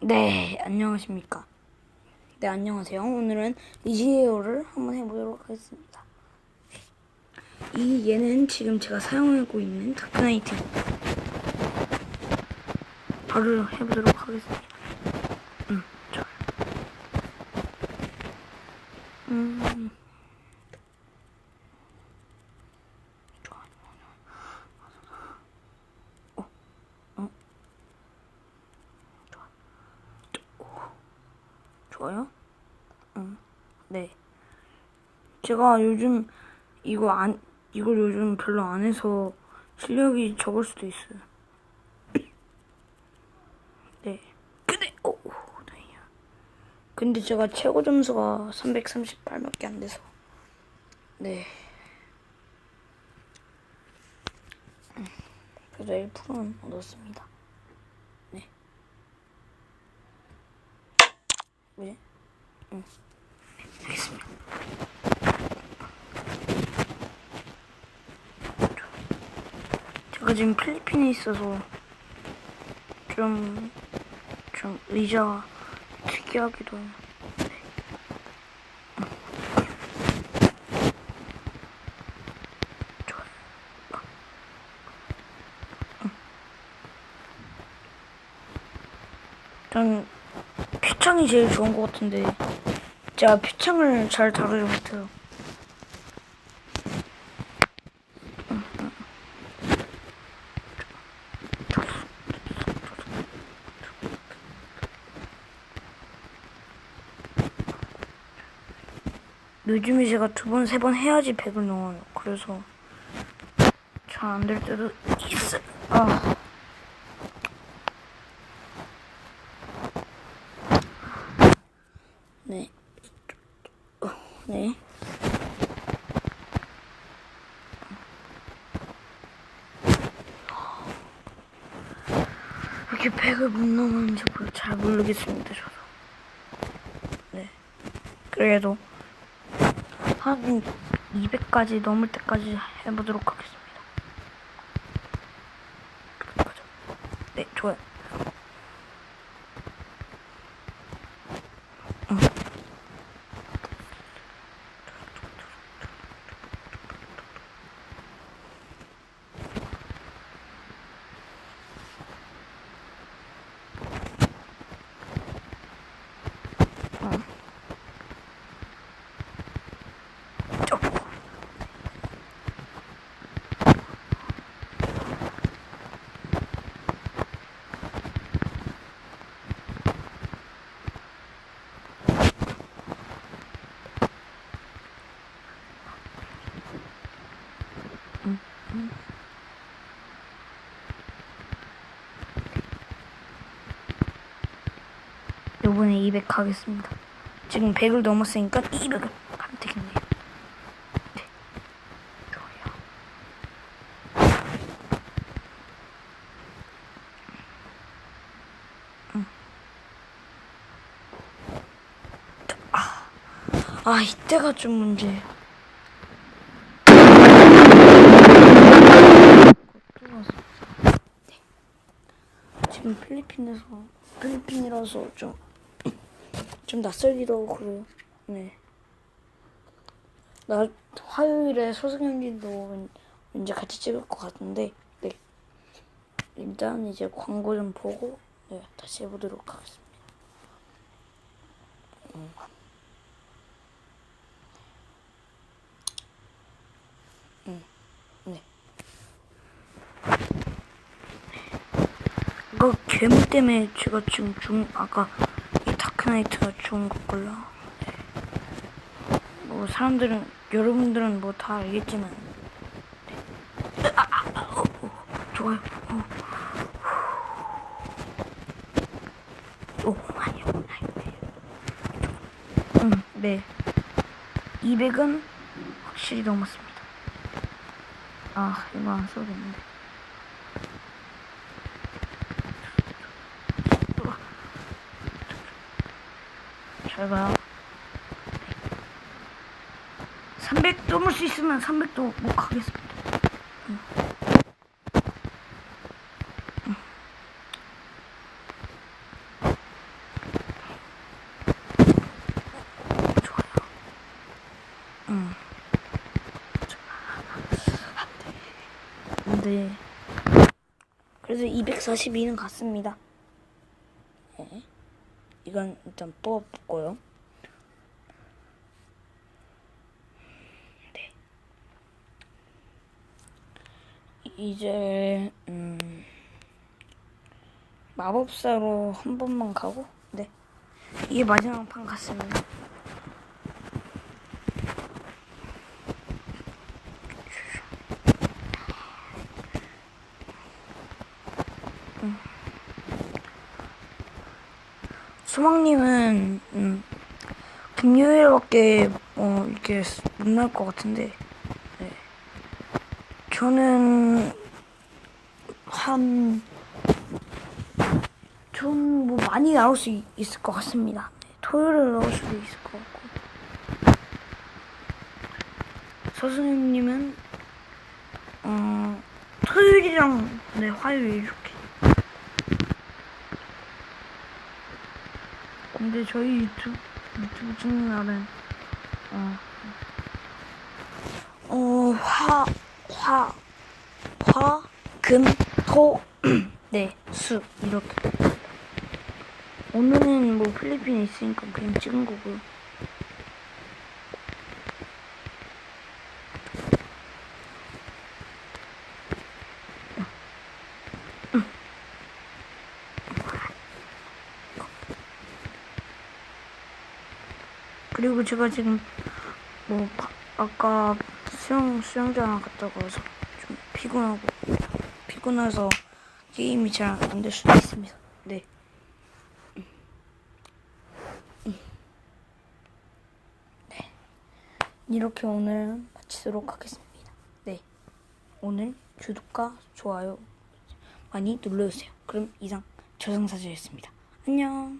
네, 안녕하십니까. 네, 안녕하세요. 오늘은 이지에어를 한번 해보도록 하겠습니다. 네. 이 얘는 지금 제가 사용하고 있는 다크나이트. 바로 해보도록 하겠습니다. 음, 좋아요. 음. 좋아요. 어, 어. 좋아요? 응. 네. 제가 요즘 이거 안, 이걸 요즘 별로 안 해서 실력이 적을 수도 있어요. 네. 근데, 오, 오, 다행이야. 근데 제가 최고 점수가 338밖에 안 돼서. 네. 음, 그래도 1%는 얻었습니다. 네. 왜? 응. 알겠습니다. 제가 지금 필리핀에 있어서 좀, 좀 의자가 특이하기도 해요. 표창이 제일 좋은 것 같은데 제가 표창을 잘 다루지 못해요. 요즘에 제가 두 번, 세 번 해야지 100을 넘어요. 그래서 잘 안 될 때도 있어. 아. 네. 어, 네. 이렇게 100을 못 넘었는지 뭘잘 모르겠습니다, 저도. 네. 그래도 한 200까지 넘을 때까지 해보도록 하겠습니다. 네, 좋아요. 요번에 200 하겠습니다. 지금 100을 넘었으니까 200을 하면 되겠네요. 네. 좋아요. 응. 저, 아, 아, 이때가 좀 문제예요. 지금 필리핀에서 필리핀이라서 좀 좀 낯설기도 하고 그래요. 네. 나 화요일에 소승현님도 이제 같이 찍을 것 같은데, 네. 일단 이제 광고 좀 보고, 네, 다시 해보도록 하겠습니다. 음. 음, 네. 이거 괴물 때문에 제가 지금 중 아까 이 다크나이트가 좋은 것. 네. 뭐 사람들은 여러분들은 뭐 다 알겠지만. 좋아요. 오, 오 아니요, 아니요. 음, 네. 200은 확실히 넘었습니다. 아, 이거 안 써야겠는데. 제가요 300 넘을 수 있으면 300도 못 가겠습니다. 음. 응. 음. 네. 그래서 242는 갔습니다. 네. 이건 일단 뽑았고요. 네. 이제 음, 마법사로 한 번만 가고 네 이게 마지막 판 같습니다. 수박님은 음, 금요일밖에 어, 이렇게 못 나올 것 같은데 네. 저는 한전뭐 많이 나올 수 있- 있을 것 같습니다. 네, 토요일에 나올 수도 있을 것 같고 서수님은 어 토요일이랑 네 화요일 이렇게 근데 저희 유튜브 유튜브 찍는 날은 어, 어, 화, 화, 화, 금, 토, 네, 수, 이렇게. 오늘은 뭐 필리핀에 있으니까 그냥 찍은 거고요. 그리고 제가 지금 뭐 바- 아까 수영 수영장 갔다가 와서 좀 피곤하고 피곤해서 게임이 잘 안 될 수도 있습니다. 네. 네. 이렇게 오늘 마치도록 하겠습니다. 네. 오늘 구독과 좋아요 많이 눌러주세요. 그럼 이상 저승사자였습니다. 안녕.